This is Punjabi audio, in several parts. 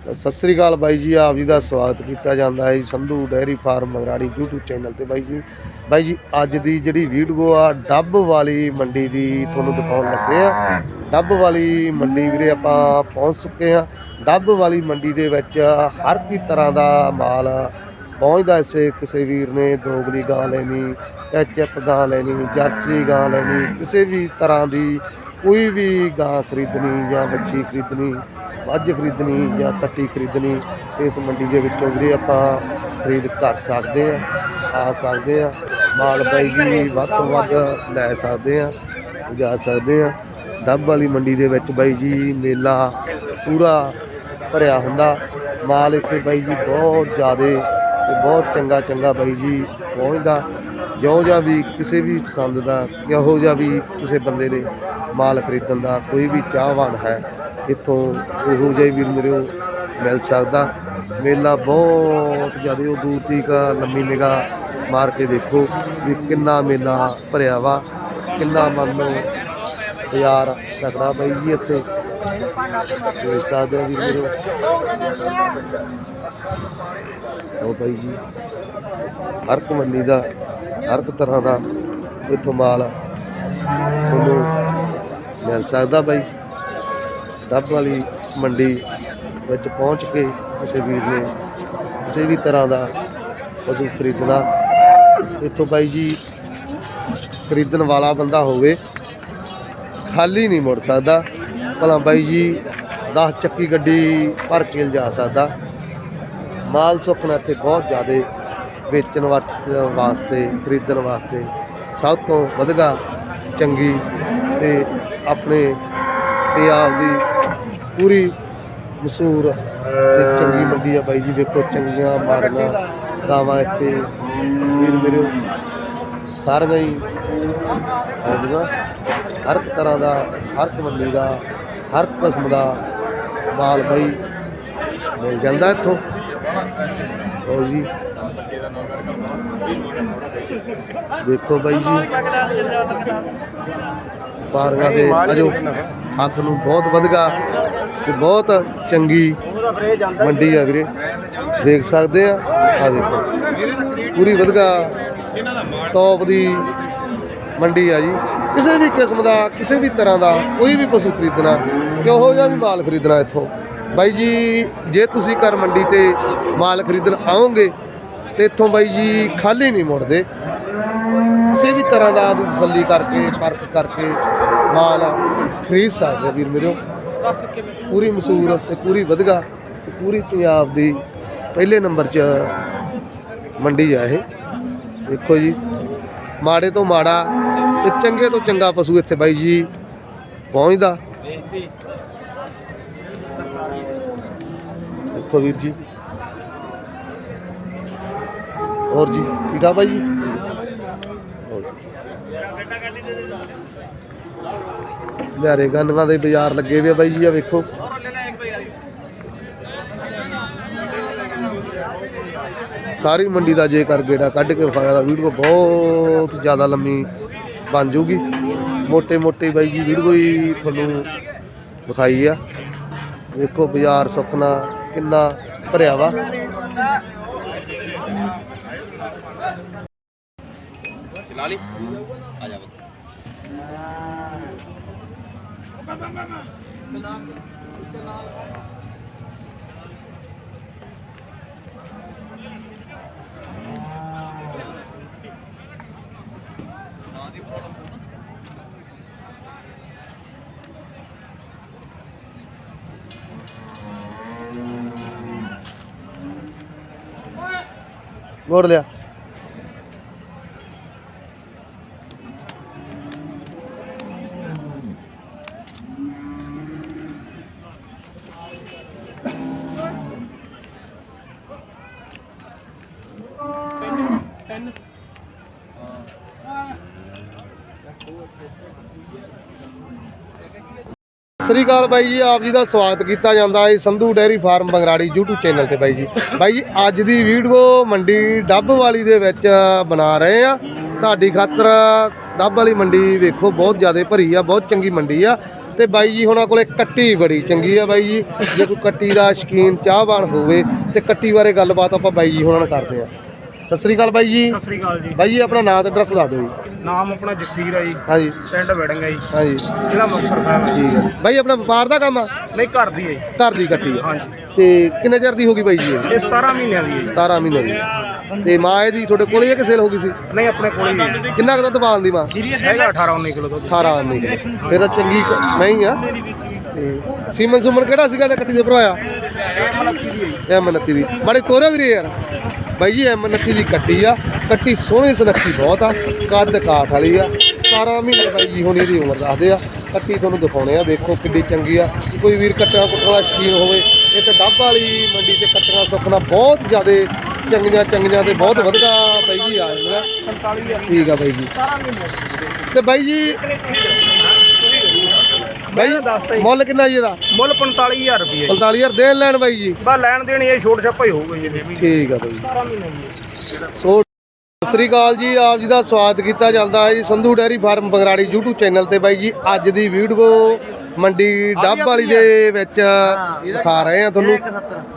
ਸਤਿ ਸ੍ਰੀ ਅਕਾਲ ਬਾਈ ਜੀ, ਆਪ ਜੀ ਦਾ ਸਵਾਗਤ ਕੀਤਾ ਜਾਂਦਾ ਹੈ ਜੀ, Sandhu dairy farm Magrari YouTube channel ਤੇ ਬਾਈ ਜੀ। ਬਾਈ ਜੀ, ਅੱਜ ਦੀ ਜਿਹੜੀ ਵੀਡੀਓ ਆ, ਡੱਬ ਵਾਲੀ ਮੰਡੀ ਦੀ ਤੁਹਾਨੂੰ ਦਿਖਾਉਣ ਲੱਗੇ ਆ। ਡੱਬ ਵਾਲੀ ਮੰਡੀ ਵੀਰੇ ਆਪਾਂ ਪਹੁੰਚ ਚੁੱਕੇ ਆ ਡੱਬ ਵਾਲੀ ਮੰਡੀ ਦੇ ਵਿੱਚ ਹਰ ਕੀ ਤਰ੍ਹਾਂ ਦਾ ਮਾਲ ਪਹੁੰਚਦਾ ਇਸੇ ਕਿਸੇ ਵੀਰ ਨੇ ਦੋਗਲੀ ਗਾਂ ਲੈਣੀ ਐਚਐਫ ਗਾਂ ਲੈਣੀ, ਜਰਸੀ ਗਾਂ ਲੈਣੀ, ਕਿਸੇ ਵੀ ਤਰ੍ਹਾਂ ਦੀ ਕੋਈ ਵੀ ਗਾਂ ਖਰੀਦਣੀ ਜਾਂ ਬੱਚੀ ਖਰੀਦਣੀ ਮੱਝ ਖਰੀਦਣੀ ਜਾਂ ਕੱਟੀ ਖਰੀਦਣੀ, ਇਸ ਮੰਡੀ ਦੇ ਵਿੱਚੋਂ ਵੀਰੇ ਆਪਾਂ ਖਰੀਦ ਕਰ ਸਕਦੇ ਆ ਆ ਸਕਦੇ ਆ ਮਾਲ ਬਾਈ ਜੀ ਵੱਧ ਤੋਂ ਵੱਧ ਲੈ ਸਕਦੇ ਆ ਜਾ ਸਕਦੇ ਆ ਡੱਬ ਵਾਲੀ ਮੰਡੀ ਦੇ ਵਿੱਚ ਬਾਈ ਜੀ ਮੇਲਾ ਪੂਰਾ ਭਰਿਆ ਹੁੰਦਾ। ਮਾਲ ਇੱਥੇ ਬਾਈ ਜੀ ਬਹੁਤ ਜ਼ਿਆਦੇ ਤੇ ਬਹੁਤ ਚੰਗਾ ਚੰਗਾ ਬਾਈ ਜੀ ਪਹੁੰਚਦਾ। ਜਿਉਂ ਜਿਹਾ ਵੀ ਕਿਸੇ ਵੀ ਪਸੰਦ ਦਾ, ਕਿਹੋ ਜਿਹਾ ਵੀ ਕਿਸੇ ਬੰਦੇ ਨੇ ਮਾਲ ਖਰੀਦਣ ਦਾ ਕੋਈ ਵੀ ਚਾਹਵਾਨ ਹੈ, ਇੱਥੋਂ ਉਹੋ ਜਿਹੇ ਵੀਰ ਮੇਰੇ ਮਿਲ ਸਕਦਾ। ਮੇਲਾ ਬਹੁਤ ਜ਼ਿਆਦਾ, ਉਹ ਦੂਰ ਤੀਕ ਲੰਮੀ ਨਿਗਾਹ ਮਾਰ ਕੇ ਦੇਖੋ ਵੀ ਕਿੰਨਾ ਮੇਲਾ ਭਰਿਆ ਵਾ, ਕਿੰਨਾ ਮਨ ਨੂੰ ਯਾਰ ਤਕੜਾ ਬਾਈ ਜੀ ਇੱਥੇ। ਦੇਖ ਸਕਦੇ ਹੋ ਵੀਰ ਮੇਰੇ ਉਹ ਬਾਈ ਜੀ, ਹਰ ਇੱਕ ਮੰਡੀ ਦਾ, ਹਰ ਇੱਕ ਤਰ੍ਹਾਂ ਦਾ ਇੱਥੋਂ ਮਾਲ ਤੁਹਾਨੂੰ ਮਿਲ ਸਕਦਾ ਬਾਈ। ਡੱਬ ਵਾਲੀ ਮੰਡੀ ਵਿੱਚ ਪਹੁੰਚ ਕੇ ਕਿਸੇ ਵੀਰ ਨੇ ਕਿਸੇ ਵੀ ਤਰ੍ਹਾਂ ਦਾ ਪਸ਼ੂ ਖਰੀਦਣਾ। ਇੱਥੋਂ ਬਾਈ ਜੀ ਖਰੀਦਣ ਵਾਲਾ ਬੰਦਾ ਹੋਵੇ, ਖਾਲੀ ਨਹੀਂ ਮੁੜ ਸਕਦਾ। ਭਲਾ ਬਾਈ ਜੀ 10 ਚੱਕੀ ਗੱਡੀ ਭਰ ਕੇ ਲਿਜਾ ਸਕਦਾ। ਮਾਲ ਸੁੱਖਣਾ ਇੱਥੇ ਬਹੁਤ ਜ਼ਿਆਦਾ ਵੇਚਣ ਵਾ- ਵਾਸਤੇ, ਖਰੀਦਣ ਵਾਸਤੇ ਸਭ ਤੋਂ ਵਧਗਾ ਚੰਗੀ ਤੇ ਆਪਣੇ ਪੰਜਾਬ ਦੀ ਪੂਰੀ ਮਸ਼ਹੂਰ ਤੇ ਚੰਗੀ ਮੰਡੀ ਆ ਬਾਈ ਜੀ, ਵੇਖੋ ਚੰਗੀਆਂ ਮਾੜੀਆਂ ਗਾਵਾਂ ਇੱਥੇ। ਵੀਰ ਮੇਰੇ ਸਾਰੀਆਂ ਹੀ ਆਉਂਦੀਆਂ। ਹਰ ਇੱਕ ਤਰ੍ਹਾਂ ਦਾ, ਹਰ ਇੱਕ ਮੰਡੀ ਦਾ, ਹਰ ਕਿਸਮ ਦਾ ਮਾਲ ਬਾਈ ਮਿਲ ਜਾਂਦਾ ਇੱਥੋਂ। ਲਓ ਜੀ। ਦੇਖੋ ਬਾਈ ਜੀ, ਪਾਰਗਾ ਦੇ ਅਜੋ ਹੱਥ ਨੂੰ ਬਹੁਤ ਵਧਗਾ ਤੇ ਬਹੁਤ ਚੰਗੀ ਮੰਡੀ ਆ ਵੀਰੇ। ਦੇਖ ਸਕਦੇ ਆ ਆ ਦੇਖੋ। ਪੂਰੀ ਵਧਗਾ ਟੌਪ ਦੀ ਮੰਡੀ ਆ ਜੀ। ਕਿਸੇ ਵੀ ਕਿਸਮ ਦਾ, ਕਿਸੇ ਵੀ ਤਰ੍ਹਾਂ ਦਾ ਕੋਈ ਵੀ ਪਸ਼ੂ ਖਰੀਦਣਾ, ਕਿਹੋ ਜਿਹਾ ਵੀ ਮਾਲ ਖਰੀਦਣਾ ਇੱਥੋਂ। ਬਾਈ ਜੀ, ਜੇ ਤੁਸੀਂ ਘਰ ਮੰਡੀ ਤੇ ਮਾਲ ਖਰੀਦਣ ਆਓਗੇ ਤੇ ਇੱਥੋਂ ਬਾਈ ਜੀ ਖਾਲੀ ਨਹੀਂ ਮੁੜਦੇ। ਕਿਸੇ ਵੀ ਤਰ੍ਹਾਂ ਦਾ ਆਪਦੀ ਤਸੱਲੀ ਕਰਕੇ ਪਰਖ ਕਰਕੇ ਮਾਲ ਖਰੀਦ ਸਕਦੇ ਵੀਰ ਮੇਰਿਓ ਪੂਰੀ ਮਸ਼ਹੂਰ ਤੇ ਪੂਰੀ ਵਧਗਾ ਤੇ ਪੂਰੀ ਪੰਜਾਬ ਦੀ ਪਹਿਲੇ ਨੰਬਰ 'ਚ ਮੰਡੀ ਆ ਇਹ। ਦੇਖੋ ਜੀ, ਮਾੜੇ ਤੋਂ ਮਾੜਾ ਤੇ ਚੰਗੇ ਤੋਂ ਚੰਗਾ ਪਸ਼ੂ ਇੱਥੇ ਬਾਈ ਜੀ ਪਹੁੰਚਦਾ। ਦੇਖੋ ਵੀਰ ਜੀ ਹੋਰ ਜੀ, ਠੀਕ ਆ ਬਾਈ ਜੀ? ਲਿਆਰੇ ਗੰਨਾਂ ਦੇ ਬਾਜ਼ਾਰ ਲੱਗੇ ਵੇ ਬਾਈ ਜੀ, ਆ ਵੇਖੋ। ਸਾਰੀ ਮੰਡੀ ਦਾ ਜੇਕਰ ਗੇੜਾ ਕੱਢ ਕੇ ਵਿਖਾਇਆ ਦਾ ਵੀਡੀਓ ਬਹੁਤ ਜ਼ਿਆਦਾ ਲੰਮੀ ਬਣ ਜੂਗੀ ਮੋਟੇ ਮੋਟੇ ਬਾਈ ਜੀ, ਵੀਡੀਓ ਹੀ ਤੁਹਾਨੂੰ ਵਿਖਾਈ ਆ। ਵੇਖੋ ਬਾਜ਼ਾਰ ਸੁੱਕਣਾ ਕਿੰਨਾ ਭਰਿਆ ਵਾ। ਚਲਾ ਲਈ ਆ ਜਾ ਬਤ ਸ੍ਰੀ ਅਕਾਲ ਬਾਈ ਜੀ, ਆਪ ਜੀ ਦਾ ਸਵਾਗਤ ਕੀਤਾ ਜਾਂਦਾ ਹੈ Sandhu dairy farm Bangrari YouTube channel ਤੇ ਬਾਈ ਜੀ। ਬਾਈ ਜੀ, ਅੱਜ ਦੀ ਵੀਡੀਓ ਮੰਡੀ ਡੱਬ ਵਾਲੀ ਦੇ ਵਿੱਚ ਬਣਾ ਰਹੇ ਆ ਤੁਹਾਡੀ ਖਾਤਰ ਡੱਬ ਵਾਲੀ ਮੰਡੀ ਵੇਖੋ, ਬਹੁਤ ਜ਼ਿਆਦਾ ਭਰੀ ਆ, ਬਹੁਤ ਚੰਗੀ ਮੰਡੀ ਆ। ਤੇ ਬਾਈ ਜੀ, ਹੁਣਾਂ ਕੋਲੇ ਕੱਟੀ ਬੜੀ ਚੰਗੀ ਆ ਬਾਈ ਜੀ। ਜੇ ਕੋਈ ਕੱਟੀ ਦਾ ਸ਼ਕੀਨ ਚਾਹਵਾਨ ਹੋਵੇ ਤੇ ਕੱਟੀ ਬਾਰੇ ਗੱਲਬਾਤ ਆਪਾਂ ਬਾਈ ਜੀ ਹੁਣਾਂ ਨਾਲ ਕਰਦੇ ਆ ਸਤਿ ਸ੍ਰੀ ਅਕਾਲ ਬਾਈ ਜੀ। ਸਤਿ ਸ੍ਰੀ ਅਕਾਲ ਜੀ। ਬਾਈ ਜੀ ਆਪਣਾ ਨਾਮ ਤੇ ਐਡਰੈਸ ਦੱਸ ਦਿਓ ਜੀ। ਨਾਮ ਆਪਣਾ ਜਗਸੀਰ ਹੈ ਜੀ। ਹਾਂਜੀ। ਪਿੰਡ ਵੜੰਗਾ ਜੀ। ਹਾਂਜੀ। ਜ਼ਿਲ੍ਹਾ ਮੁਕਤਸਰ ਸਾਹਿਬ ਹੈ ਠੀਕ ਹੈ ਬਾਈ ਆਪਣਾ ਵਪਾਰ ਦਾ ਕੰਮ ਆ? ਨਹੀਂ ਘਰ ਦੀ ਹੈ ਜੀ। ਘਰ ਦੀ ਕੱਟੀ ਆ। ਹਾਂਜੀ। ਤੇ ਕਿੰਨੇ ਚਿਰ ਦੀ ਹੋ ਗਈ ਬਾਈ ਜੀ ਇਹ? ਇਹ 17 ਮਹੀਨਿਆਂ ਦੀ ਹੈ ਜੀ। 17 ਮਹੀਨੇ ਦੀ। ਤੇ ਮਾਂ ਇਹਦੀ ਤੁਹਾਡੇ ਕੋਲ ਹੀ ਹੈ ਕਿ ਸੇਲ ਹੋ ਗਈ ਸੀ? ਨਹੀਂ ਆਪਣੇ ਕੋਲ ਹੀ ਹੈ। ਕਿੰਨਾ ਕੁ ਦੁੱਧ ਪਾਉਂਦੀ ਮਾਂ? ਹੈਗਾ 18 19 ਕਿਲੋ ਦੁੱਧ। 18 ਨਹੀਂ ਫਿਰ ਤਾਂ ਚੰਗੀ ਕ- ਮੈਂ ਹੀ ਆ। ਸੀਮਨ ਸੁਮਨ ਕਿਹੜਾ ਸੀਗਾ ਤੇ ਕੱਟੀ ਦੇ ਭਰਾਇਆ ਐਮ 29 ਦੀ। ਬੜੇ ਤੋਰੇ ਵੀਰੇ ਯਾਰ। ਬਾਈ ਜੀ, ਐਮ 29 ਦੀ ਕੱਟੀ ਆ। ਕੱਟੀ ਸੋਹਣੀ ਸੁਨੱਖੀ ਬਹੁਤ ਆ। ਕੱਦ ਕਾਠ ਵਾਲੀ ਆ। 17 ਮਹੀਨੇ ਬਾਈ ਜੀ ਹੁਣ ਇਹਦੀ ਉਮਰ ਦੱਸਦੇ ਆ। ਕੱਟੀ ਤੁਹਾਨੂੰ ਦਿਖਾਉਣੇ ਆ। ਵੇਖੋ ਕਿੱਡੀ ਚੰਗੀ ਆ। ਕੋਈ ਵੀਰ ਕੱਟਾ ਕੁੱਟਣ ਦਾ ਸ਼ਕੀਨ ਹੋਵੇ, ਇਹ ਤਾਂ ਡੱਬ ਵਾਲੀ ਮੰਡੀ ਤੇ ਕੱਟਣਾ ਸੁੱਕਣਾ ਬਹੁਤ ਜ਼ਿਆਦਾ ਚੰਗੀਆਂ ਚੰਗੀਆਂ ਤੇ ਬਹੁਤ ਵਧੀਆ ਬਾਈ ਜੀ ਆ ਜਾਂਦੀਆਂ 47 ਠੀਕ ਆ ਬਾਈ ਜੀ। ਤੇ ਬਾਈ ਜੀ ਬਾਈ ਜੀ, ਦੱਸਤਾ ਜੀ। ਮੁੱਲ ਕਿੰਨਾ ਜੀ ਇਹਦਾ? ਮੁੱਲ 45000 ਰੁਪਏ ਜੀ। 45000 ਦੇਣ ਲੈਣ ਬਾਈ ਜੀ। ਬਾ ਲੈਣ ਦੇਣੀ ਇਹ ਛੋਟ ਛੱਪਾ ਹੀ ਹੋਊਗਾ ਜੀ ਇਹਦੇ ਵੀ ਠੀਕ ਆ ਬਾਈ। 17 ਮਹੀਨੇ ਸੋ ਸਤਿ ਸ੍ਰੀ ਅਕਾਲ ਜੀ ਆਪ ਜੀ ਦਾ ਸਵਾਗਤ ਕੀਤਾ ਜਾਂਦਾ ਹੈ ਜੀ Sandhu dairy farm Bagrari YouTube channel ਤੇ ਬਾਈ ਜੀ ਅੱਜ ਦੀ ਵੀਡੀਓ ਮੰਡੀ ਡੱਬ ਵਾਲੀ ਦੇ ਵਿੱਚ ਦਿਖਾ ਰਹੇ ਆ ਤੁਹਾਨੂੰ।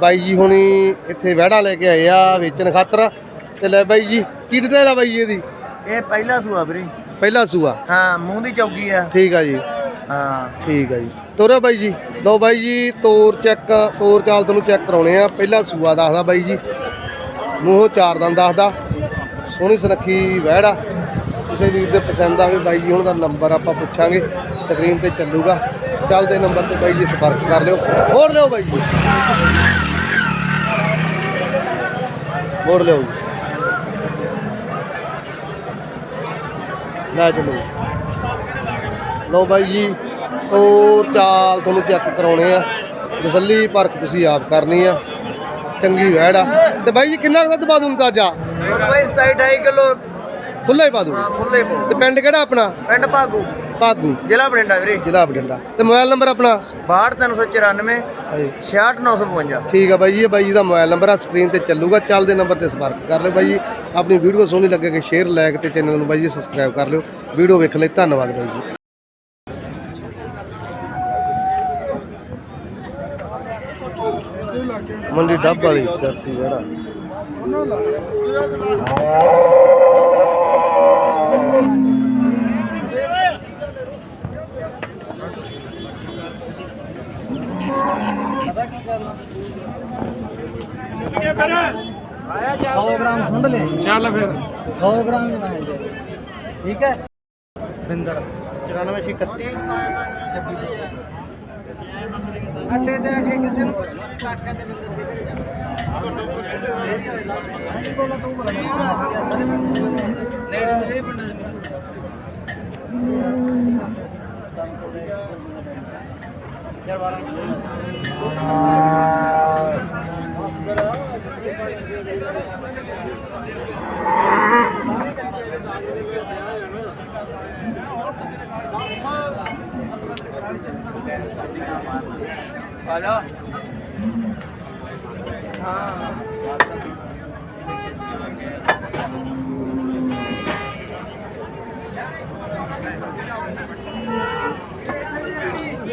ਬਾਈ ਜੀ ਹੁਣੀ ਇੱਥੇ ਵਿਹੜਾ ਲੈ ਕੇ ਆਏ ਆ ਵੇਚਣ ਖਾਤਰ। ਤੇ ਲੈ ਬਾਈ ਜੀ ਕੀ ਡਿਟੇਲ ਆ ਬਾਈ ਜੀ ਇਹਦੀ? ਇਹ ਪਹਿਲਾ ਸੂਆ ਵੀਰੇ। ਪਹਿਲਾ ਸੂਆ? ਹਾਂ ਮੂੰਹ ਦੀ ਚੌਕੀ ਆ। ਠੀਕ ਆ ਜੀ। ਹਾਂ। ਠੀਕ ਆ ਜੀ। ਤੋਰੋ ਬਾਈ ਜੀ। ਲਓ ਬਾਈ ਜੀ ਤੋਰ ਚੈੱਕ ਤੋਰ ਚਾਲ ਤੁਹਾਨੂੰ ਚੈੱਕ ਕਰਾਉਣੇ ਆ। ਪਹਿਲਾ ਸੂਆ ਦੱਸਦਾ ਬਾਈ ਜੀ। ਮੂੰਹੋਂ ਚਾਰ ਦੰਦ ਦੱਸਦਾ। ਸੋਹਣੀ ਸੁਨੱਖੀ ਵਹਿੜ ਆ। ਕਿਸੇ ਵੀਰ ਦੇ ਪਸੰਦ ਆਵੇ ਬਾਈ ਜੀ ਹੁਣ ਦਾ ਨੰਬਰ ਆਪਾਂ ਪੁੱਛਾਂਗੇ। ਸਕਰੀਨ ਤੇ ਚੱਲੂਗਾ। ਚੱਲਦੇ ਨੰਬਰ ਤੇ ਬਾਈ ਜੀ ਸੰਪਰਕ ਕਰ ਲਿਓ। ਹੋਰ ਲਿਓ ਬਾਈ ਜੀ। ਮੋੜ ਲਿਓ ਜੀ। ਲੈ ਚਲੋ। ਲਓ ਬਾਈ ਜੀ ਤੋਰ ਚਾਲ ਤੁਹਾਨੂੰ ਚੈੱਕ ਕਰਾਉਣੇ ਆ। ਤਸੱਲੀ ਪਰਖ ਤੁਸੀਂ ਆਪ ਕਰਨੀ ਆ। ਚੰਗੀ ਵਹਿੜ ਆ। ਤੇ ਬਾਈ ਜੀ ਕਿੰਨਾ ਕੁ ਪਾ ਦੂੰ ਤਾਜਾ ਉਹ ਬਾਈ 27 28 ਕਿਲੋ। ਖੁੱਲਾ ਹੀ ਪਾ ਦੂੰ ਹਾਂ ਖੁੱਲੇ ਪੋ ਤੇ ਪਿੰਡ ਕਿਹੜਾ ਆਪਣਾ? ਪਿੰਡ ਭਾਗੂ। ਭਾਗੂ। ਜ਼ਿਲ੍ਹਾ ਬਠਿੰਡਾ ਵੀਰੇ। ਜ਼ਿਲ੍ਹਾ ਬਠਿੰਡਾ। ਤੇ ਮੋਬਾਈਲ ਨੰਬਰ ਆਪਣਾ? 62394 ਹਾਂਜੀ। 66952 ਠੀਕ ਆ ਬਾਈ ਜੀ ਇਹ ਬਾਈ ਜੀ ਦਾ ਮੋਬਾਈਲ ਨੰਬਰ ਆ ਸਕਰੀਨ ਤੇ ਚੱਲੂਗਾ ਚੱਲਦੇ ਨੰਬਰ ਤੇ ਸੰਪਰਕ ਕਰ ਲਿਓ ਬਾਈ ਜੀ। ਆਪਣੀ ਵੀਡੀਓ ਸੋਹਣੀ ਲੱਗੇ ਕਿ ਸ਼ੇਅਰ ਲਾਇਕ ਤੇ ਚੈਨਲ ਨੂੰ ਬਾਈ ਜੀ ਸਬਸਕ੍ਰਾਈਬ ਕਰ ਲਿਓ। ਵੀਡੀਓ ਵੇਖਣ ਲਈ ਧੰਨਵਾਦ ਬਾਈ ਜੀ। ਮੰਡੀ ਡੱਬ ਵਾਲੀ ਚਰਸੀ ਵੜਾ ਚੱਲ ਫਿਰ। 100 ਗ੍ਰਾਮ ਜਮਾਇਆ ਠੀਕ ਹੈ? ਬਿੰਦਰ 9431 ਅੱਛੇ ਦੇ ਅੱਗੇ ਕਿਸੇ ਨੂੰ ਪੁੱਛ ਲਓ ਕਾਟਕਾ ਤੇ ਬਿੰਦਰ ਕਿੱਧਰ ਨੇੜੇ ਨੇੜੇ ਪਿੰਡਾਂ ਦੇ ਆਜਾ ਹਾਂ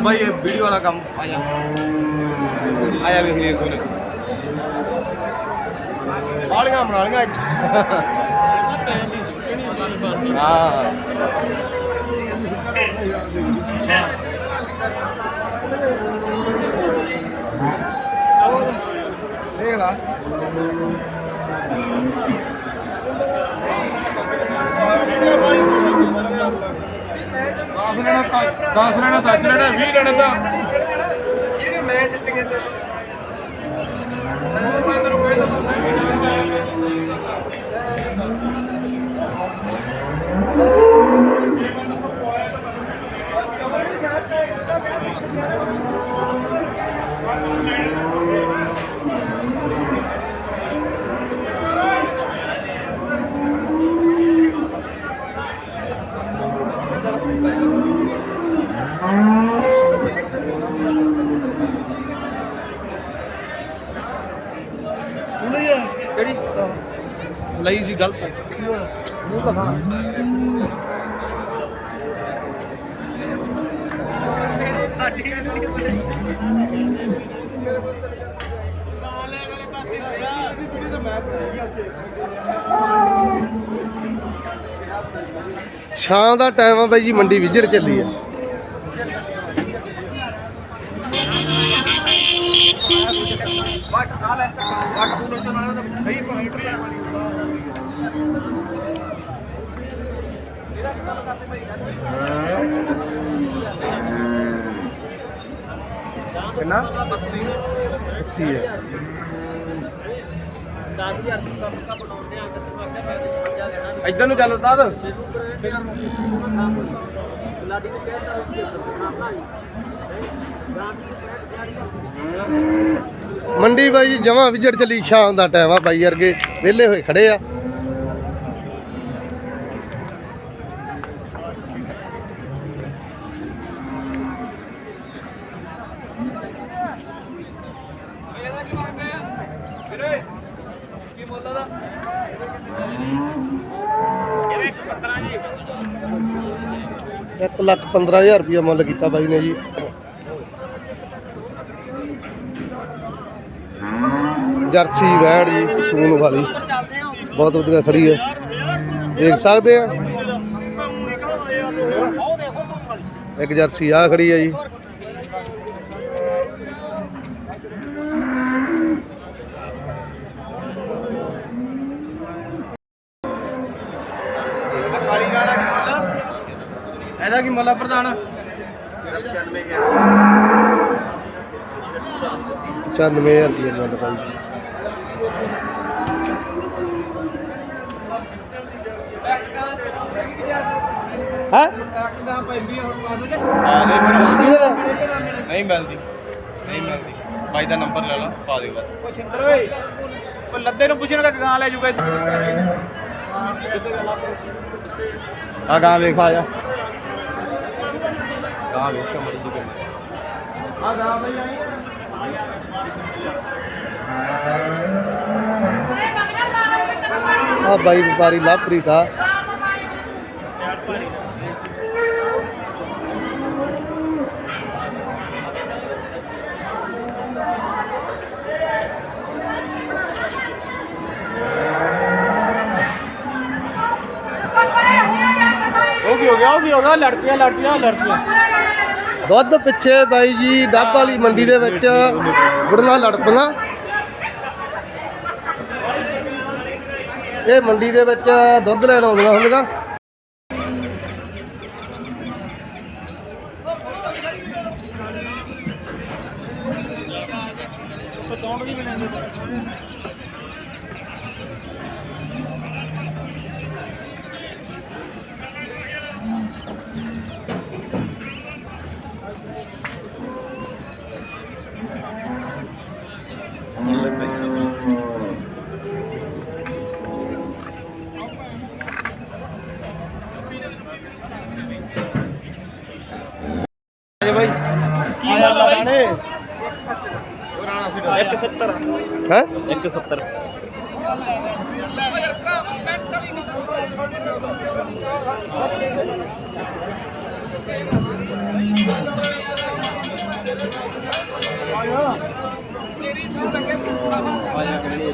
ਚੱਲ ਭਾਈ, ਇਹ ਵੀਡੀਓ ਵਾਲਾ ਕੰਮ ਆ ਜਾ। ਆ ਜਾ ਵੇਖ ਲਈ ਕੋਈ ਨਾ। ਬਾਲੀਆਂ ਬਣਾ ਲੀਆਂ ਅੱਜ ਹਾਂ। ਦੇਖ ਲਾ। 10 ਲੈਣਾ ਤਾਂ 10 ਲੈਣਾ 10 ਲੈਣਾ 20 ਲੈਣਾ ਤਾਂ। ਜਿਹੜੇ ਮੈਂ ਜਿੱਤ ਗਿਆ ਤੇ ਮੈਂ ਤੈਨੂੰ ਕਹਿੰਦਾ ਮੈਂ ਵੀ ਲਈ ਸੀ ਗਲਤ? ਮੂੰਹ ਤਾਂ ਖਾਣਾ ਸ਼ਾਮ ਦਾ ਟਾਈਮ ਆ ਬਾਈ ਜੀ ਮੰਡੀ ਵਿਜੜ ਚੱਲੀ ਆ। ਵੱਟ ਆ ਲੈ ਵੱਟ ਪੂਰੇ ਤੋਂ ਨਾਲੇ ਸਹੀ ਪੁਆਇੰਟ ਕਿੰਨਾ? 80 ਅੱਸੀ ਹੈ। 10000 ਰੁਪਏ ਕੰਮ ਕਾ ਬਣਾਉਂਦੇ ਆ ਤੇ ਮੈਂ ਕਿਹਾ ਮੈਂ 55 ਦੇਣਾ ਇੱਧਰ ਨੂੰ ਚੱਲ ਤਾਦ ਲਾਡੀ ਨੇ ਕਹਿਤਾ ਰੁਪਏ ਆਪਣਾ ਮੰਡੀ ਬਾਈ ਜੀ ਜਮਾ ਵਿਜੜ ਚੱਲੀ ਸ਼ਾਮ ਦਾ ਟਾਈਮ ਆ ਬਾਈ ਵਰਗੇ ਵਿਹਲੇ ਹੋਏ ਖੜੇ ਆ ਇਹਦਾ ਕੀ ਮੰਗ ਹੈ ਵੀਰੇ ਕੀ ਮੁੱਲ ਦਾ ਇਹਦੇ 15 ਜੀ 1 ਲੱਖ 15000 ਰੁਪਇਆ ਮੁੱਲ ਕੀਤਾ ਬਾਈ ਨੇ ਜੀ। ਜਰਸੀ, ਵੈੜ ਜੀ, ਸੂਨ ਵਾਲੀ। ਬਹੁਤ ਵਧੀਆ ਖੜੀ ਹੈ। ਦੇਖ ਸਕਦੇ ਆ? ਇੱਕ ਜਰਸੀ ਆ ਖੜੀ ਹੈ ਜੀ ਕਾਲੀ ਵਾਲਾ ਕੀ ਮੁੱਲ ਆ ਪ੍ਰਧਾਨ? 95000 ਰੁਪਇਆ ਮੁੱਲ ਬਾਈ ਜੀ ਹੈ ਟੱਕ ਦਾ ਪੈਂਦੀ ਹੁਣ ਪਾ ਦੇ ਆ ਦੇ ਮੈਨੂੰ ਇਹਦਾ ਨਹੀਂ ਮਿਲਦੀ। ਨਹੀਂ ਮਿਲਦੀ। ਬਾਈ ਦਾ ਨੰਬਰ ਲੈ ਲਾ ਪਾ ਦੇ ਬਸ। ਉਹ ਛਿੰਦਰ ਓਏ ਉਹ ਲੱਦੇ ਨੂੰ ਪੁੱਛਣਾ ਕਿ ਗਾਂ ਲੈ ਜੂਗਾ ਆ ਗਾਂ ਵੇਖ ਆ ਜਾ। ਗਾਂ ਵੇਖ ਕਮਰ ਦੀ ਆ ਗਾਂ ਬਈ ਆਈ ਆ ਬਾਈ ਵਪਾਰੀ ਲਵਪ੍ਰੀਤ ਆ ਉਹ ਕੀ ਹੋ ਦੁੱਧ ਪਿੱਛੇ ਬਾਈ ਜੀ, ਡੱਬ ਵਾਲੀ ਮੰਡੀ ਦੇ ਵਿੱਚ ਗੁੜਨਾ ਲੜ ਇਹ ਮੰਡੀ ਦੇ ਵਿੱਚ ਦੁੱਧ ਲੈਣ ਆਉਂਦੀਆਂ ਹੁੰਦੀਆਂ। ਆ ਬਾਈ ਕੀ ਹਾਲ ਆ ਬਾਣੇ 170 ਹੈ 170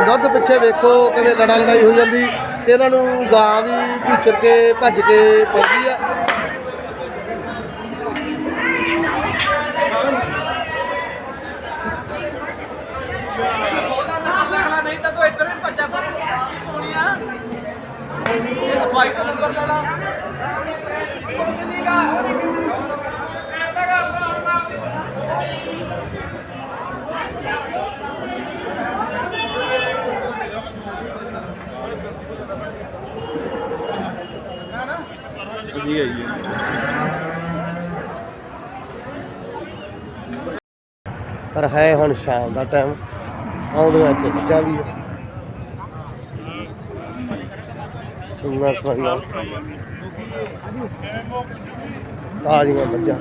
ਤੇ ਦੁੱਧ ਪਿੱਛੇ ਵੇਖੋ ਕਿਵੇਂ ਲੜਾ ਲੜਾਈ ਹੋ ਜਾਂਦੀ। ਤੇ ਇਹਨਾਂ ਨੂੰ ਗਾਂ ਵੀ ਭੀਚਰ ਕੇ ਭੱਜ ਕੇ ਪੈਂਦੀ ਆ। ਉਹਦਾ ਦਾ ਨੰਬਰ ਲੈ ਲਾ ਠੀਕ ਜੀ ਪਰ ਹੈ ਹੁਣ ਸ਼ਾਮ ਦਾ ਟਾਈਮ ਆਉਂਦੀਆਂ ਇੱਥੇ ਮੱਝਾਂ ਵੀ। ਆ ਸੁਣਨਾ ਤਾਜ਼ੀਆਂ ਮੱਝਾਂ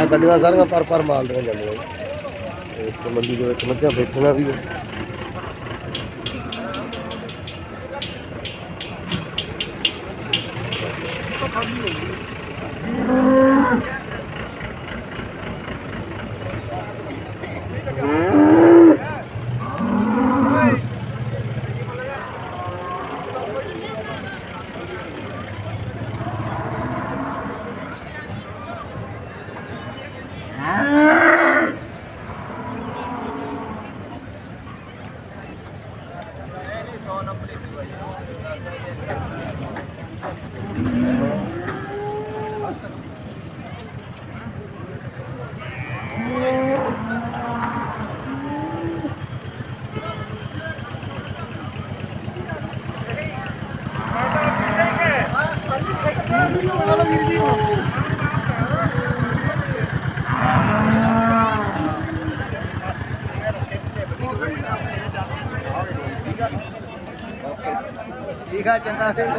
ਆ ਗੱਡੀਆਂ ਸਾਰੀਆਂ ਪਰ ਪਰ ਮਾਲ ਦੀਆਂ ਜਾਂਦੀਆਂ। ਜੀ। ਮੰਡੀ ਦੇ ਵਿੱਚ ਮੱਝਾਂ ਵੇਚਣਾ ਵੀ ਹੈ। Yeah. ਠੀਕ ਆ ਚੰਗਾ ਫਿਰ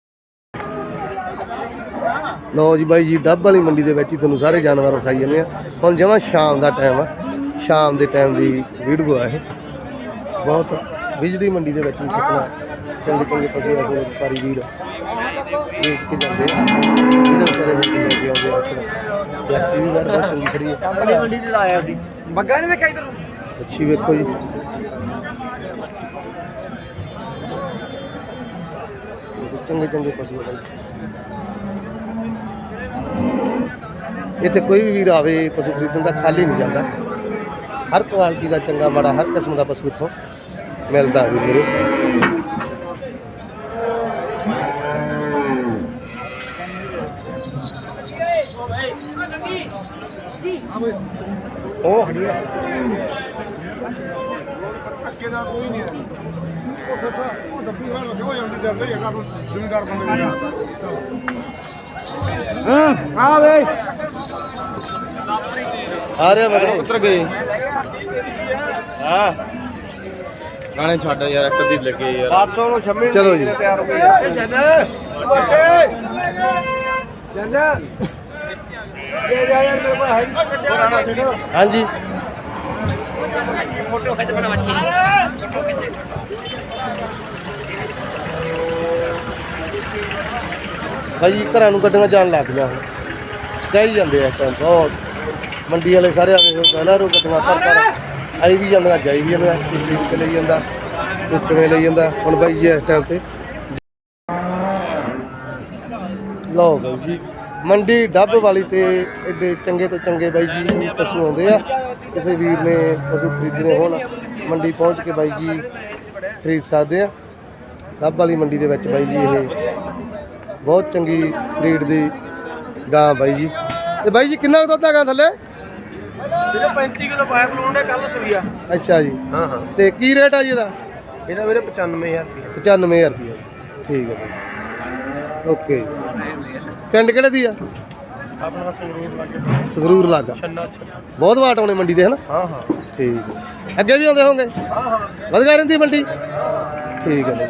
ਲੋ ਜੀ ਬਾਈ ਜੀ ਡੱਬ ਵਾਲੀ ਮੰਡੀ ਦੇ ਵਿੱਚ ਹੀ ਤੁਹਾਨੂੰ ਸਾਰੇ ਜਾਨਵਰ ਵਿਖਾਈ ਜਾਂਦੇ ਆ। ਹੁਣ ਜਮਾਂ ਸ਼ਾਮ ਦਾ ਟਾਈਮ ਆ। ਸ਼ਾਮ ਦੇ ਟਾਈਮ ਦੀ ਵੀਡੀਓ ਆ ਇਹ। ਬਹੁਤ ਬਿਜਲੀ ਮੰਡੀ ਦੇ ਵਿੱਚ ਵੀ ਸਿੱਖਣਾ ਚੰਗੇ ਚੰਗੇ ਪਸ਼ੂ ਆ ਜਿਹੜੇ ਵਪਾਰੀ ਵੀਰ। ਵੇਚ ਕੇ ਜਾਂਦੇ ਆ। ਜਿਹੜੇ ਵਿਚਾਰੇ ਮੰਡੀ ਲੈ ਕੇ ਆਉਂਦੇ ਆ। ਅਕਸਰ ਜਰਸੀ ਵੀ ਬਹੁਤ ਚੰਗੀ ਖੜੀ ਹੈ ਆਪਣੀ ਮੰਡੀ ਤੇ ਆਇਆ ਸੀ। ਬੱਗਾ ਨਹੀਂ ਵੇਖਿਆ ਇਧਰ ਅੱਛੀ ਵੇਖੋ ਜੀ। ਚੰਗੇ ਚੰਗੇ ਪਸ਼ੂ ਆ ਬਾਈ। ਇੱਥੇ ਕੋਈ ਵੀ ਵੀਰ ਆਵੇ ਪਸ਼ੂ ਖਰੀਦਣ ਦਾ ਖਾਲੀ ਨਹੀਂ ਜਾਂਦਾ। ਹਰ ਕੁਆਲਿਟੀ ਦਾ ਚੰਗਾ ਮਾੜਾ ਹਰ ਕਿਸਮ ਦਾ ਪਸ਼ੂ ਇੱਥੋਂ ਮਿਲਦਾ ਵੀ ਵੀਰੇ। ਉਹ ਖੜੀ ਆ ਹਾਂ। ਆ ਵੇ। ਆ ਰਿਹਾ ਮਤਲਬ ਉਤਰ ਗਏ ਹਾਂ। ਗਾਣੇ ਛੱਡ ਯਾਰ ਇੱਕ ਦੀ ਲੱਗੇ ਯਾਰ। 800 ਨੂੰ ਛੰਮੇ ਚਲੋ ਜੀ। ਤਿਆਰ ਹੋ ਗਏ ਜਨ ਵੱਡੇ ਜਨ ਦੇ ਜਾ ਯਾਰ ਮੇਰੇ ਕੋਲ ਹੈ ਨਹੀਂ ਹਾਂਜੀ ਫੋਟੋ ਖਿੱਚ ਬਣਾ ਮੱਛੀ ਭਾਈ ਘਰਾਂ ਨੂੰ ਗੱਡੀਆਂ ਜਾਣ ਲੱਗ ਗਿਆ ਜਾਈ ਜਾਂਦੇ ਆ ਇਸ ਟਾਈਮ ਬਹੁਤ। ਮੰਡੀ ਵਾਲੇ ਸਾਰੇ ਆਵੇ ਹੋਏ ਪਹਿਲਾਂ ਰੋ ਗੱਡੀਆਂ ਕਰ ਕਰ ਆਈ ਵੀ ਜਾਂਦਾ ਜਾਈ ਵੀ ਜਾਂਦਾ ਕਿੱਥੇ ਵੀ ਲਈ ਜਾਂਦਾ ਕੋਈ ਕਿਵੇਂ ਲਈ ਜਾਂਦਾ, ਹੁਣ ਬਾਈ ਜੀ ਇਸ ਟਾਈਮ ਤੇ। ਲਓ ਬਾਈ ਜੀ, ਮੰਡੀ ਡੱਬ ਵਾਲੀ ਤੇ ਐਡੇ ਚੰਗੇ ਤੋਂ ਚੰਗੇ ਬਾਈ ਜੀ ਪਸ਼ੂ ਆਉਂਦੇ ਆ। ਕਿਸੇ ਵੀਰ ਨੇ ਪਸ਼ੂ ਖਰੀਦਣੇ ਹੋਣ, ਮੰਡੀ ਪਹੁੰਚ ਕੇ ਬਾਈ ਜੀ ਖਰੀਦ ਸਕਦੇ ਆ। ਡੱਬ ਵਾਲੀ ਮੰਡੀ ਦੇ ਵਿੱਚ ਬਾਈ ਜੀ ਇਹ ਬਹੁਤ ਚੰਗੀ ਬਰੀਡ ਦੀ ਗਾਂ ਬਾਈ ਜੀ। ਤੇ ਬਾਈ ਜੀ ਕਿੰਨਾ ਕੁ ਦੁੱਧ ਹੈਗਾ ਥੱਲੇ? ਵੀਰੇ 35 ਕਿਲੋ ਪਾਇਆ ਬਲੂਨ ਦੇ ਕੱਲ ਸੂਈਆ ਅੱਛਾ ਜੀ। ਹਾਂ ਹਾਂ। ਤੇ ਕੀ ਰੇਟ ਆ ਜੀ ਇਹਦਾ? ਇਹਦਾ ਵੀਰੇ 95000 ਰੁਪਏ 95000 ਰੁਪਏ ਠੀਕ ਹੈ ਓਕੇ। ਪਿੰਡ ਕਿਹੜੇ ਦੀ ਆ? ਆਪਣਾ ਸੰਗਰੂਰ ਲੱਗੇ ਸੰਗਰੂਰ ਲਾਗਾ ਛੰਨਾ ਛੰਨਾ। ਬਹੁਤ ਵਾਟ ਆਉਣੇ ਮੰਡੀ ਦੇ ਹਨਾ? ਹਾਂ ਹਾਂ। ਠੀਕ ਹੈ ਅੱਗੇ ਵੀ ਆਉਂਦੇ ਹੋਣਗੇ? ਹਾਂ ਹਾਂ। ਵਧਗਾ ਰਹਿੰਦੀ ਮੰਡੀ? ਠੀਕ ਹੈ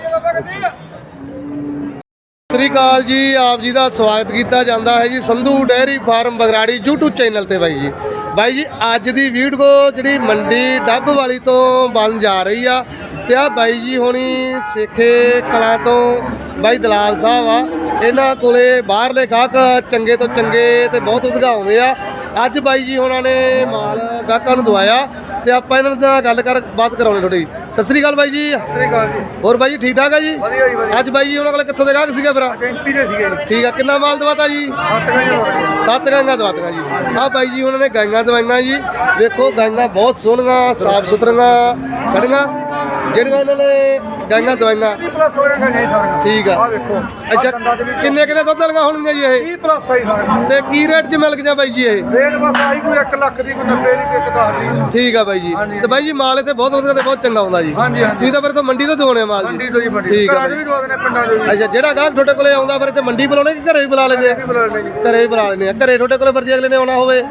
ਸ੍ਰੀ ਅਕਾਲ ਜੀ। ਆਪ ਜੀ ਦਾ ਸਵਾਗਤ ਕੀਤਾ ਜਾਂਦਾ ਹੈ ਜੀ। Sandhu dairy farm Bagrari YouTube channel ਤੇ ਬਾਈ ਜੀ। ਬਾਈ ਜੀ, ਅੱਜ ਦੀ ਵੀਡੀਓ ਜਿਹੜੀ ਮੰਡੀ ਡੱਬ ਵਾਲੀ ਤੋਂ ਬਣ ਜਾ ਰਹੀ ਆ ਤੇ ਆ ਬਾਈ ਜੀ ਹੋਣੀ ਸੇਖੇ ਕਲਾ ਤੋਂ ਬਾਈ ਦਲਾਲ ਸਾਹਿਬ ਆ। ਇਹਨਾਂ ਕੋਲੇ ਬਾਹਰਲੇ ਗਾਹਕ ਚੰਗੇ ਤੋਂ ਚੰਗੇ ਤੇ ਬਹੁਤ ਉਦਗਾਉਂਦੇ ਆ। ਅੱਜ ਬਾਈ ਜੀ ਹੁਣਾਂ ਨੇ ਮਾਲ ਗਾਹਕਾਂ ਨੂੰ ਦਵਾਇਆ ਤੇ ਆਪਾਂ ਇਹਨਾਂ ਨਾਲ ਗੱਲ ਕਰ ਬਾਤ ਕਰਾਉਣੀ ਤੁਹਾਡੀ ਸਤਿ ਸ੍ਰੀ ਅਕਾਲ ਬਾਈ ਜੀ। ਸਤਿ ਸ੍ਰੀ ਅਕਾਲ ਜੀ। ਹੋਰ ਬਾਈ ਜੀ ਠੀਕ ਠਾਕ ਆ ਜੀ? ਵਧੀਆ ਜੀ ਵਧੀਆ। ਅੱਜ ਬਾਈ ਜੀ ਉਹਨਾਂ ਕੋਲ ਕਿੱਥੋਂ ਦੇ ਗਾਹਕ ਸੀਗਾ ਫਿਰ ਐਮਪੀ ਦੇ ਸੀਗੇ ਜੀ। ਠੀਕ ਆ ਕਿੰਨਾ ਮਾਲ ਦਵਾਤਾ ਜੀ? ਸੱਤ ਹੋ ਗਏ ਸੱਤ ਗਾਂਗਾ ਦਵਾਤੀਆਂ ਜੀ। ਆ ਬਾਈ ਜੀ ਉਹਨਾਂ ਨੇ ਗਾਂਗਾ ਦਵਾਈਆਂ ਜੀ। ਵੇਖੋ ਗਾਂਗਾ ਬਹੁਤ ਸੋਹਣੀਆਂ ਸਾਫ਼ ਸੁਥਰੀਆਂ ਖੜੀਆਂ। ਜਿਹੜੀਆਂ ਇਹਨਾਂ ਨੇ ਗਾਂਗਾ ਦਵਾਈਆਂ। 30 ਪਲੱਸ ਹੋ ਗਏ ਜੀ ਸਾਰੀਆਂ। ਠੀਕ ਆ। ਆ ਵੇਖੋ ਅੱਛਾ ਦੰਦਾਂ ਦੇ ਕਿੰਨੇ ਕਿੰਨੇ ਦੁੱਧ ਵਾਲੀਆਂ ਹੋਣਗੀਆਂ ਜੀ ਇਹ? 30 ਪਲੱਸ ਆਈ ਸਾਰੀਆਂ। ਤੇ ਕੀ ਰੇਟ 'ਚ ਮਿਲ ਗਈਆਂ ਬਾਈ ਜੀ ਇਹ? ਰੇਟ ਬਸ ਆਈ ਕੋਈ 1 ਲੱਖ ਦੀ ਕੋਈ 90 ਦੀ ਕੋਈ 1 10 ਦੀ। ਠੀਕ ਆ ਬਾਈ ਜੀ। ਤੇ ਬਾਈ ਜੀ ਮਾਲ ਇੱਥੇ ਬਹੁਤ ਵਧੀਆ ਤੇ ਬਹੁਤ ਚੰਗਾ ਆਉਂਦਾ ਜੀ। ਹਾਂਜੀ, ਹਾਂਜੀ। ਤੁਸੀਂ ਤਾਂ ਫਿਰ ਤੋਂ ਮੰਡੀ ਤੋਂ ਦਵਾਉਣੇ ਮਾਲ ਮੰਡੀ ਜੀ ਤੋਂ ਜੀ ਮੰਡੀ ਠੀਕ ਆ ਘਰਾਂ ਵੀ ਦਵਾ ਦੇਣੇ ਪਿੰਡਾਂ 'ਚ ਵੀ। ਅੱਛਾ ਜਿਹੜਾ ਗਾਹਕ ਤੁਹਾਡੇ ਕੋਲੇ ਆਉਂਦਾ ਫਿਰ ਤੇ ਮੰਡੀ ਬੁਲਾਉਣੇ ਕਿ ਘਰੇ ਵੀ ਬੁਲਾ ਲੈਂਦੇ ਆ ਵੀ ਬੁਲਾ ਘਰੇ ਹੀ ਲੈਂਦੇ ਆ। ਘਰੇ ਤੁਹਾਡੇ ਕੋਲੇ ਵਰਜੀ ਅਗਲੇ ਨੇ ਆਉਣਾ ਹੋਵੇ?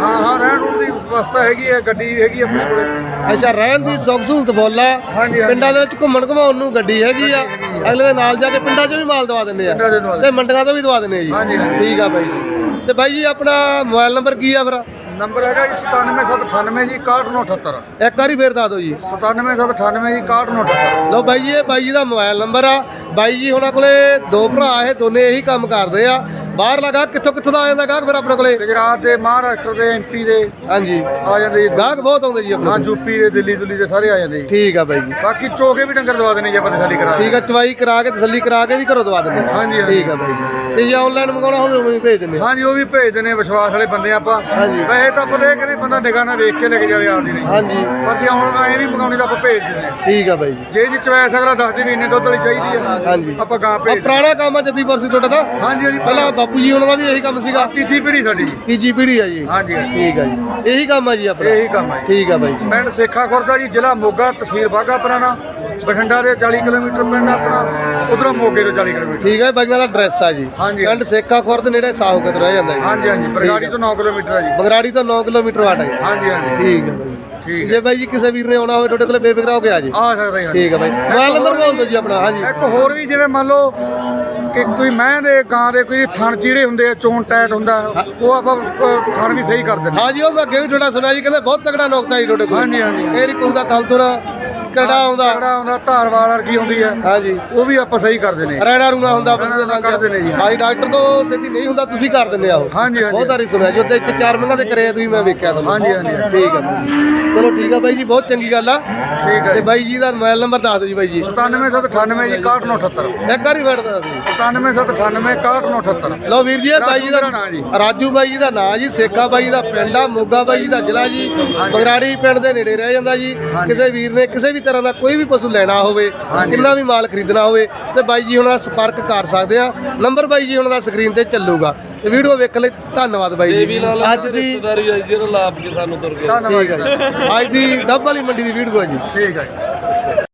ਹਾਂ ਹਾਂ ਰਹਿਣ ਰੂਣ ਦੀ ਵਿਵਸਥਾ ਹੈਗੀ ਹੈ ਗੱਡੀ ਹੈਗੀ ਆਪਣੇ ਕੋਲੇ। ਅੱਛਾ ਰਹਿਣ ਦੀ ਸੁੱਖ ਸਹੂਲਤ ਬੋਲਾ ਹਾਂਜੀ, ਹਾਂਜੀ। ਪਿੰਡਾਂ ਦੇ ਵਿੱਚ ਘੁੰਮਣ ਘੁਮਾਉਣ ਨੂੰ ਗੱਡੀ ਹੈਗੀ ਆ। ਅਗਲੇ ਦੇ ਨਾਲ ਜਾ ਕੇ ਪਿੰਡਾਂ 'ਚ ਵੀ ਮਾਲ ਦਵਾ ਦਿੰਦੇ ਆ। ਪਿੰਡਾਂ 'ਚ ਦਵਾ ਤੇ ਮੰਡੀਆਂ ਤੋਂ ਵੀ ਦਵਾ ਦਿੰਦੇ ਆ ਜੀ। ਹਾਂਜੀ। ਠੀਕ ਆ ਬਾਈ। ਜੀ ਤੇ ਬਾਈ ਜੀ ਆਪਣਾ ਮੋਬਾਈਲ ਨੰਬਰ ਕੀ ਆ ਫਿਰ? ਨੰਬਰ ਹੈਗਾ ਜੀ 97798 ਜੀ 6178 ਇੱਕ ਵਾਰੀ ਫੇਰ ਦੱਸ ਦਿਓ ਜੀ। 97798 ਜੀ 6178 ਲਓ ਬਾਈ ਜੀ ਇਹ ਬਾਈ ਜੀ ਦਾ ਮੋਬਾਈਲ ਨੰਬਰ ਆ। ਬਾਈ ਜੀ ਹੁਣਾਂ ਕੋਲੇ ਦੋ ਭਰਾ ਇਹ ਦੋਨੇ ਇਹੀ ਕੰਮ ਕਰਦੇ ਆ। ਬਾਹਰ ਲਗਾ ਕਿੱਥੋਂ ਕਿੱਥੋਂ ਦਾ ਆ ਜਾਂਦਾ? ਗਾਹਕ ਫਿਰ ਆਪਣੇ ਕੋਲੇ। ਗੁਜਰਾਤ ਦੇ ਮਹਾਰਾਸ਼ਟਰ ਦੇ ਐਮਪੀ ਦੇ ਹਾਂਜੀ। ਆ ਜਾਂਦੇ ਜੀ। ਗਾਹਕ ਬਹੁਤ ਆਉਂਦੇ ਜੀ ਆਪਣੇ ਹਾਂ ਕੋਲ। ਯੂਪੀ ਦੇ ਦਿੱਲੀ ਦੁੱਲੀ ਦੇ ਸਾਰੇ ਆ ਜਾਂਦੇ ਜੀ। ਠੀਕ ਆ ਬਾਈ ਜੀ। ਬਾਕੀ ਚੋਕੇ ਵੀ ਡੰਗਰ ਦਵਾ ਦੇਣੇ ਜੀ ਆਪਾਂ ਤਸੱਲੀ ਕਰਾ ਠੀਕ ਆ ਚਵਾਈ ਕਰਾ ਕੇ ਤਸੱਲੀ ਕਰਾ ਕੇ ਵੀ ਘਰੋਂ ਦਵਾ ਦਿੰਦੇ। ਹਾਂਜੀ, ਹਾਂਜੀ। ਠੀਕ ਆ ਬਾਈ ਜੀ। ਤੇ ਜੇ ਆਨਲਾਈਨ ਮੰਗਾਉਣਾ ਹੋਵੇ ਉਹ ਵੀ ਭੇਜ ਦਿੰਦੇ। ਹਾਂਜੀ ਉਹ ਵੀ ਭੇਜ ਦਿੰਦੇ ਆ, ਵਿਸ਼ਵਾਸ ਵਾਲੇ ਬੰਦੇ ਆਪਾਂ। ਹਾਂਜੀ। ਵੈਸੇ ਤਾਂ ਇਹ ਕਹਿੰਦੇ ਬੰਦਾ ਨਿਗਾਹ ਨਾਲ ਵੇਖ ਕੇ ਲੈ ਕੇ ਜਾਵੇ ਆਪਦੀ ਨਹੀਂ ਹਾਂਜੀ। ਪਰ ਜੇ ਹੁਣ ਐ ਵੀ ਮੰਗਾਉਣੀ ਤਾਂ ਆਪਾਂ ਭੇਜ ਦਿੰਦੇ ਠੀਕ ਆ ਬਾਈ ਜੀ। ਜੇ ਜੀ ਚੁਆਇਸ ਅਗਲਾ ਦੱਸਦੇ ਵੀ ਇੰਨੇ ਦੁੱਧ ਵਾਲੀ ਚਾਹੀਦੀ ਆ ਹਾਂਜੀ। ਆਪਾਂ ਗਾਂ ਆ ਭੇਜ ਪੁਰਾਣਾ ਕੰਮ ਆ ਜੱਦੀ ਪਰਸੀ ਤੁਹਾਡਾ ਦਾ ਹਾਂਜੀ ਹਾਂਜੀ। ਪਹਿਲਾਂ ਬਾਪੂ ਜੀ ਉਹਨਾਂ ਦਾ ਵੀ ਇਹੀ ਕੰਮ ਸੀਗਾ। ਤੀਜੀ ਪੀੜੀ ਸਾਡੀ। ਜੀ ਤੀਜੀ ਪੀੜ੍ਹੀ ਆ ਜੀ। ਹਾਂਜੀ। ਠੀਕ ਆ ਜੀ। ਇਹੀ ਕੰਮ ਆ ਜੀ ਆਪਣਾ। ਇਹੀ ਕੰਮ ਜੀ। ਠੀਕ ਆ ਬਾਈ। ਪਿੰਡ ਸੇਖਾ ਖੁਰਦਾ ਜੀ ਜ਼ਿਲ੍ਹਾ ਮੋਗਾ ਤਹਿਸੀਲ ਬਾਗਾ ਪੁਰਾਣਾ। ਬਠਿੰਡਾ ਦੇ 40 ਕਿਲੋਮੀਟਰ ਪਿੰਡ ਆਪਣਾ। ਉਧਰੋਂ ਮੋਗੇ ਤੋਂ 40 ਕਿਲੋਮੀਟਰ। ਠੀਕ ਹੈ ਬਾਈਆਂ ਦਾ ਐਡਰੈਸ ਆ ਜੀ। ਪਿੰਡ ਸੇਖਾ ਖੁਰਦ ਨੇੜੇ ਸਾਹੂਕਤ ਰਹਿ ਜਾਂਦਾ ਜੀ। ਹਾਂਜੀ ਹਾਂਜੀ। ਬਰਗਾੜੀ ਤੋਂ 9 ਕਿਲੋਮੀਟਰ ਹੈ ਜੀ। ਬਗਰਾੜੀ ਤੋਂ 9 ਕਿਲੋਮੀਟਰ ਵਾਟ ਹੈ ਜੀ। ਹਾਂਜੀ ਹਾਂਜੀ। ਠੀਕ ਹੈ ਬਾਈ। ਠੀਕ ਜੇ ਬਾਈ ਜੀ ਕਿਸੇ ਵੀਰ ਨੇ ਆਉਣਾ ਹੋਵੇ ਤੁਹਾਡੇ ਕੋਲੇ ਬੇਫਿਕਰਾ ਹੋ ਕੇ ਆ ਜੀ। ਆ ਸਕਦਾ ਜੀ ਹਾਂਜੀ। ਠੀਕ ਹੈ ਬਾਈ। ਮੋਬਾਈਲ ਨੰਬਰ ਬੋਲ ਦਿਓ ਜੀ ਆਪਣਾ ਹਾਂਜੀ। ਇੱਕ ਹੋਰ ਵੀ ਜਿਵੇਂ ਮੰਨ ਲਓ ਕਿ ਕੋਈ ਮੈਂ ਦੇ ਗਾਂ ਦੇ ਕੋਈ ਥਣ ਚੀੜੇ ਹੁੰਦੇ ਆ ਚੋਣ ਟੈਟ ਹੁੰਦਾ ਉਹ ਆਪਾਂ ਅ, ਥਣ ਵੀ ਸਹੀ ਕਰ ਦਿੰਦੇ ਹਾਂਜੀ ਉਹ ਮੈਂ ਅੱਗੇ ਵੀ ਤੁਹਾਡਾ ਸੁਣਿਆ ਜੀ ਕਹਿੰਦੇ ਬਹੁਤ ਤਕੜਾ ਨੁਕਤਾ ਜੀ ਤੁਹਾਡੇ ਕੋਲ। ਹਾਂਜੀ, ਹਾਂਜੀ। ਇਹ ਰਿਪੂ ਦਾ ਤਲਤੁਰ ਕਰੜਾ ਆਉਂਦਾ? ਜਿਹੜਾ ਆਉਂਦਾ ਧਾਰਵਾਲ ਵਰਗੀ ਹੁੰਦੀ ਹੈ ਹਾਂਜੀ। ਉਹ ਵੀ ਆਪਾਂ ਸਹੀ ਕਰ ਦਿੰਦੇ ਆ। ਰੈਣਾ ਰੂਣਾ ਹੁੰਦਾ ਬੰਦੇ ਰੈਣਾ ਕਰ ਦਿੰਦੇ ਜੀ। ਹਾਂਜੀ। ਡਾਕਟਰ ਤੋਂ ਸਿੱਧੀ ਨਹੀਂ ਹੁੰਦਾ ਤੁਸੀਂ ਕਰ ਦਿੰਦੇ ਆ ਉਹ। ਹਾਂਜੀ, ਹਾਂਜੀ। ਬਹੁਤ ਵਾਰੀ ਸੁਣਿਆ ਜੀ ਉਹਦੇ ਇੱਕ ਚਾਰ ਮੰਗਾ ਦੇ ਕਰੇ ਆ ਤੁਸੀਂ ਮੈਂ ਵੇਖਿਆ ਤੁਹਾਨੂੰ। ਹਾਂਜੀ, ਹਾਂਜੀ। ਠੀਕ ਹੈ ਚਲੋ ਠੀਕ ਆ ਬਾਈ ਜੀ ਬਹੁਤ ਚੰਗੀ ਗੱਲ ਆ। ਠੀਕ ਹੈ ਤੇ ਬਾਈ ਜੀ ਦਾ ਮੋਬਾਈਲ ਨੰਬਰ ਦੱਸ ਦਿਓ ਜੀ ਬਾਈ ਜੀ। 9798 ਜੀ 6178 ਇੱਕ ਵਾਰੀ ਫੜ ਦੱਸ ਦਿਓ 9798 6178 ਲਓ ਵੀਰ ਜੀ ਇਹ ਬਾਈ ਜੀ ਦਾ ਰਾਜੂ ਮੇਰਾ ਨਾਂ ਜੀ। ਰਾਜੂ ਬਾਈ ਜੀ ਦਾ ਨਾਂ ਜੀ ਸੇਖਾ ਬਾਈ ਦਾ ਪਿੰਡ ਆ ਮੋਗਾ ਬਾਈ ਜੀ ਦਾ ਜ਼ਿਲ੍ਹਾ ਜੀ। ਬਗਰਾੜੀ ਪਿੰਡ ਦੇ ਨੇੜੇ ਰਹਿ ਜਾਂਦਾ ਜੀ। ਕਿਸੇ ਵੀਰ ਨੇ ਕਿਸੇ ਵੀ ਤਰ੍ਹਾਂ ਦਾ ਕੋਈ ਵੀ ਪਸ਼ੂ ਲੈਣਾ ਹੋਵੇ ਕਿੰਨਾ ਵੀ ਮਾਲ ਖਰੀਦਣਾ ਹੋਵੇ ਤੇ ਬਾਈ ਜੀ ਹੁਣਾਂ ਨਾਲ ਸੰਪਰਕ ਕਰ ਸਕਦੇ ਆ। ਨੰਬਰ ਬਾਈ ਜੀ ਹੁਣਾਂ ਦਾ ਸਕਰੀਨ ਤੇ ਚੱਲੂਗਾ। ਤੇ ਵੀਡੀਓ ਵੇਖਣ ਲਈ ਧੰਨਵਾਦ ਬਾਈ ਜੀ। ਅੱਜ ਦੀ ਰਿਸ਼ਤੇਦਾਰੀ ਆਈ ਜਿਹੜਾ ਲਾਭ ਕੇ ਸਾਨੂੰ ਤੁਰ ਗਿਆ। ਧੰਨਵਾਦ ਠੀਕ ਹੈ ਜੀ। ਅੱਜ ਦੀ ਡੱਬ ਵਾਲੀ ਮੰਡੀ ਦੀ ਵੀਡੀਓ ਹੈ ਜੀ। ਠੀਕ ਹੈ